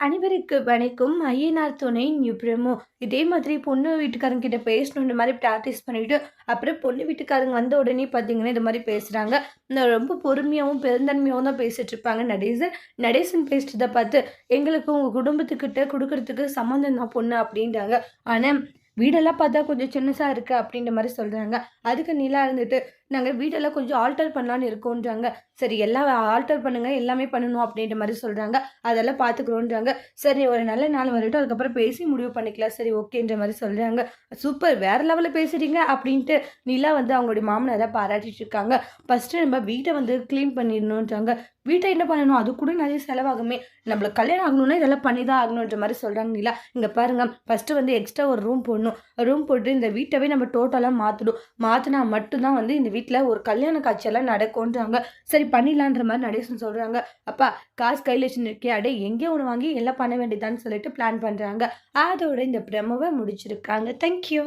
அனைவருக்கு வணக்கம். ஐயனார் துணை நியூப்ரமோ இதே மாதிரி பொண்ணு வீட்டுக்காரங்க கிட்ட பேசணும் இந்த மாதிரி ப்ராக்டிஸ் பண்ணிட்டு அப்புறம் பொண்ணு வீட்டுக்காரங்க வந்த உடனே பார்த்தீங்கன்னா இது மாதிரி பேசுகிறாங்க ரொம்ப பொறுமையாகவும் பெருந்தன்மையாகவும் தான் பேசிட்டு இருப்பாங்க. நடேசன் நடேசன் பேசுறதை பார்த்து எங்களுக்கு உங்கள் குடும்பத்துக்கிட்ட கொடுக்கறதுக்கு சம்மந்தம் தான் பொண்ணு அப்படின்றாங்க. ஆனால் வீடெல்லாம் பார்த்தா கொஞ்சம் சின்னசாக இருக்குது அப்படின்ற மாதிரி சொல்கிறாங்க அதுக்கு நிலா இருந்துட்டு நாங்கள் வீடெல்லாம் கொஞ்சம் ஆல்டர் பண்ணலான்னு இருக்கோன்றாங்க. சரி எல்லாம் ஆல்டர் பண்ணுங்கள் எல்லாமே பண்ணணும் அப்படின்ற மாதிரி சொல்கிறாங்க அதெல்லாம் பார்த்துக்குறோன்றாங்க சரி ஒரு நல்ல நாள் வரட்டும் அதுக்கப்புறம் பேசி முடிவு பண்ணிக்கலாம். சரி ஓகேன்ற மாதிரி சொல்கிறாங்க சூப்பர் வேறு லெவலில் பேசுகிறீங்க அப்படின்ட்டு நிலா வந்து அவங்களுடைய மாமனாரை பாராட்டிட்டு இருக்காங்க. ஃபஸ்ட்டு நம்ம வீட்டை வந்து க்ளீன் பண்ணிடணுன்றாங்க. வீட்டை என்ன பண்ணணும்? அது கூட நிறைய செலவாகுமே. நம்மளுக்கு கல்யாணம் ஆகணும்னா இதெல்லாம் பண்ணி தான் ஆகணுன்ற மாதிரி சொல்கிறாங்க நிலா. இங்கே பாருங்கள் ஃபஸ்ட்டு வந்து எக்ஸ்ட்ரா ஒரு ரூம் போடணும். ரூம் போட்டு இந்த வீட்டவே நம்ம டோட்டலாக மாற்றணும் மாற்றினா மட்டும்தான் வந்து இந்த வீட்டில் ஒரு கல்யாண காட்சியெல்லாம் நடக்கும்ன்றாங்க. சரி பண்ணிடலான்ற மாதிரி நடேசன் சொல்கிறாங்க அப்பா காசு கையில் வச்சுருக்கே அடே எங்கேயோ ஒன்று வாங்கி எல்லாம் பண்ண வேண்டியதான்னு சொல்லிட்டு பிளான் பண்ணுறாங்க அதோட இந்த பிரமவை முடிச்சிருக்காங்க. தேங்க்யூ